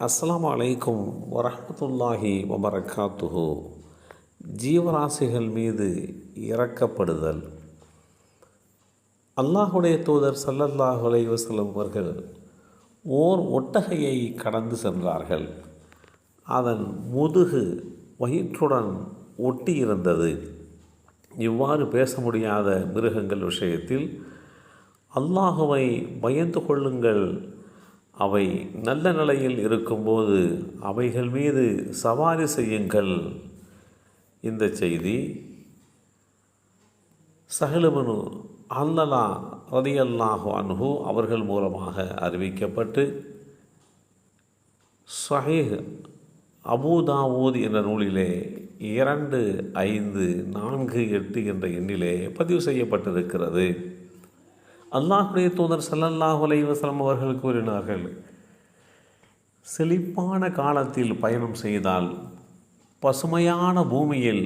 அஸ்லாம் அலைக்கும் வரமத்துல்லாஹி வபரகாத்துஹு. ஜீவராசிகள் மீது இறக்கப்படுதல் அல்லாஹுடைய தூதர் சல்லல்லாஹு அலைவசலம் அவர்கள் ஓர் ஒட்டகையை கடந்து சென்றார்கள். அதன் முதுகு வயிற்றுடன் ஒட்டியிருந்தது. இவ்வாறு பேச முடியாத மிருகங்கள் விஷயத்தில் அல்லாஹுவை பயந்து கொள்ளுங்கள் அவை நல்ல நிலையில் இருக்கும்போது அவைகள் மீது சவாரி செய்யுங்கள். இந்த செய்தி சஹலுமனு அல்லலா ரதியல்லாஹு அன்ஹு அவர்கள் மூலமாக அறிவிக்கப்பட்டு சஹீஹ் அபூதாவூத் என்ற நூலிலே இரண்டு ஐந்து நான்கு எட்டு என்ற எண்ணிலே பதிவு செய்யப்பட்டிருக்கிறது. அல்லாஹுடைய தூதர் ஸல்லல்லாஹு அலைஹி அவர்கள் கூறினார்கள் செழிப்பான காலத்தில் பயணம் செய்தால் பசுமையான பூமியில்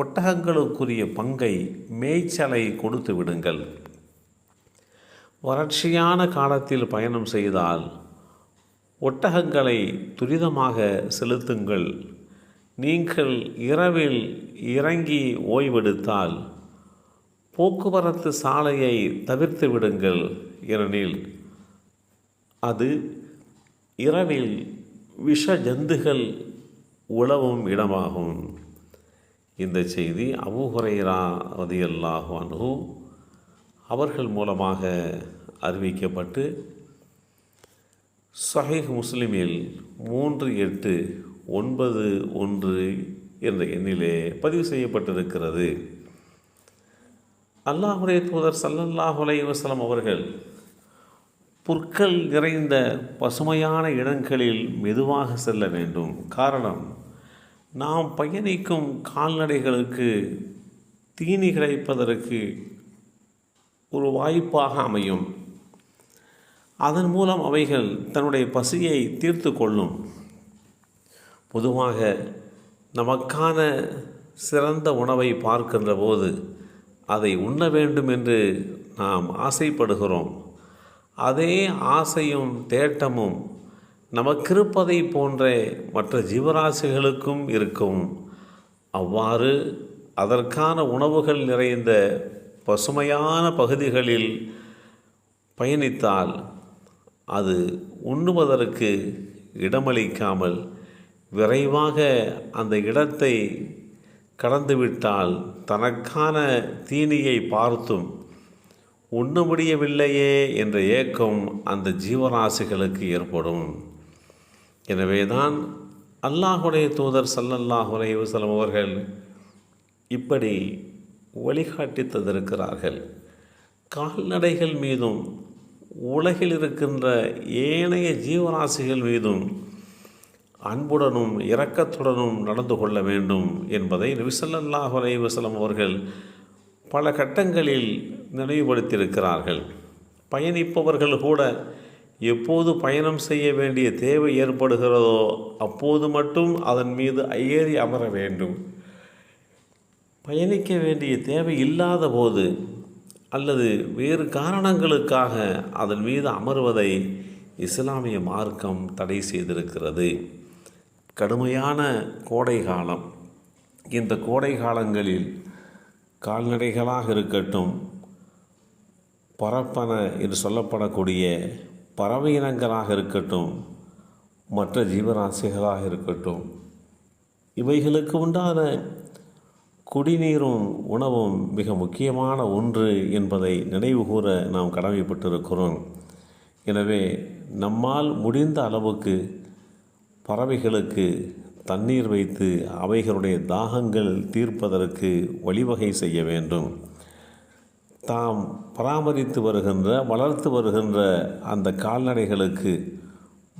ஒட்டகங்களுக்குரிய பங்கை மேய்ச்சலை கொடுத்து விடுங்கள். வறட்சியான காலத்தில் பயணம் செய்தால் ஒட்டகங்களை துரிதமாக செலுத்துங்கள். நீங்கள் இரவில் இறங்கி ஓய்வெடுத்தால் போக்குவரத்து சாலையை தவிர்த்து விடுங்கள் ஏனெனில் அது இரவில் விஷ ஜந்துகள் உழவும் இடமாகும். இந்த செய்தி அபூஹுரைரா ரதியல்லாஹு அவர்கள் மூலமாக அறிவிக்கப்பட்டு சஹீஹ் முஸ்லிமில் மூன்று எட்டு ஒன்பது ஒன்று என்ற எண்ணிலே பதிவு செய்யப்பட்டிருக்கிறது. அல்லாஹுடைய தூதர் சல்லல்லாஹு அலைஹி அவர்கள் புற்கள் நிறைந்த பசுமையான இடங்களில் மெதுவாக செல்ல வேண்டும். காரணம் நாம் பயணிக்கும் கால்நடைகளுக்கு தீனி கிடைப்பதற்கு ஒரு வாய்ப்பாக அமையும். அதன் மூலம் அவைகள் தன்னுடைய பசியை தீர்த்து கொள்ளும். பொதுவாக நமக்கான சிறந்த உணவை பார்க்கின்ற போது அதை உண்ண வேண்டும் என்று நாம் ஆசைப்படுகிறோம். அதே ஆசையும் தேட்டமும் நமக்கிருப்பதை போன்ற மற்ற ஜீவராசிகளுக்கும் இருக்கும். அவ்வாறு அதற்கான உணவுகள் நிறைந்த பசுமையான பகுதிகளில் பயணித்தால் அது உண்ணுவதற்கு இடமளிக்காமல் விரைவாக அந்த இடத்தை கடந்துவிட்டால் தனக்கான தீனியை பார்த்தும் உண்ண முடியவில்லையே என்ற ஏக்கம் அந்த ஜீவராசிகளுக்கு ஏற்படும். எனவேதான் அல்லாஹுடைய தூதர் சல்லல்லாஹு அலைஹி அவர்கள் இப்படி வழிகாட்டி தந்திருக்கிறார்கள் கால்நடைகள் மீதும் உலகில் இருக்கின்ற ஏனைய ஜீவராசிகள் மீதும் அன்புடனும் இரக்கத்துடனும் நடந்து கொள்ள வேண்டும் என்பதை நபிசல்லாஹ் அலைவசலம் அவர்கள் பல கட்டங்களில் நினைவுபடுத்தியிருக்கிறார்கள். பயணிப்பவர்கள் கூட எப்போது பயணம் செய்ய வேண்டிய தேவை ஏற்படுகிறதோ அப்போது மட்டும் அதன் மீது ஏறி அமர வேண்டும். பயணிக்க வேண்டிய தேவை இல்லாத போது அல்லது வேறு காரணங்களுக்காக அதன் மீது அமர்வதை இஸ்லாமிய மார்க்கம் தடை செய்திருக்கிறது. கடுமையான கோடை காலம். இந்த கோடை காலங்களில் கால்நடைகளாக இருக்கட்டும் பரப்பன என்று சொல்லப்படக்கூடிய பறவை இனங்களாக இருக்கட்டும் மற்ற ஜீவராசிகளாக இருக்கட்டும் இவைகளுக்கு உண்டான குடிநீரும் உணவும் மிக முக்கியமான ஒன்று என்பதை நினைவுகூற நாம் கடமைப்பட்டிருக்கிறோம். எனவே நம்மால் முடிந்த அளவுக்கு பறவைகளுக்கு தண்ணீர் வைத்து அவைகளுடைய தாகங்கள் தீர்ப்பதற்கு வழிவகை செய்ய வேண்டும். தாம் பராமரித்து வருகின்ற வளர்த்து வருகின்ற அந்த கால்நடைகளுக்கு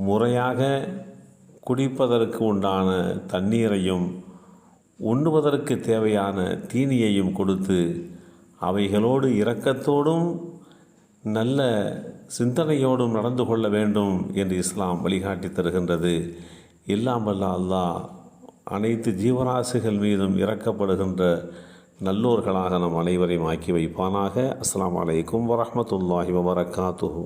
முறையாக குடிப்பதற்கு உண்டான தண்ணீரையும் உண்ணுவதற்கு தேவையான தீனியையும் கொடுத்து அவைகளோடு இரக்கத்தோடும் நல்ல சிந்தனையோடும் நடந்து கொள்ள வேண்டும் என்று இஸ்லாம் வழிகாட்டி தருகின்றது. இல்லாமல்ல அல்லாஹ் அனைத்து ஜீவராசிகள் மீதும் இறக்கப்படுகின்ற நல்லோர்களாக நம் அனைவரையும் ஆக்கி வைப்பானாக. அஸ்லாம் வலைக்கம் வரமத்துல்லாஹி வபரகாத்துஹு.